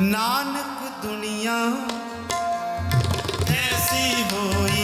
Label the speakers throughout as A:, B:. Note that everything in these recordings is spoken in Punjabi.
A: ਨਾਨਕ ਦੁਨੀਆ ਐਸੀ ਹੋਈ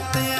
A: आते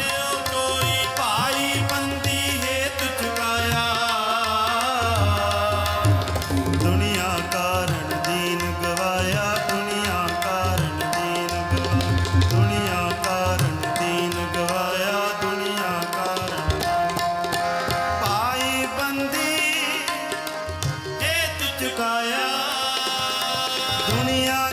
A: चुकाया। दुनिया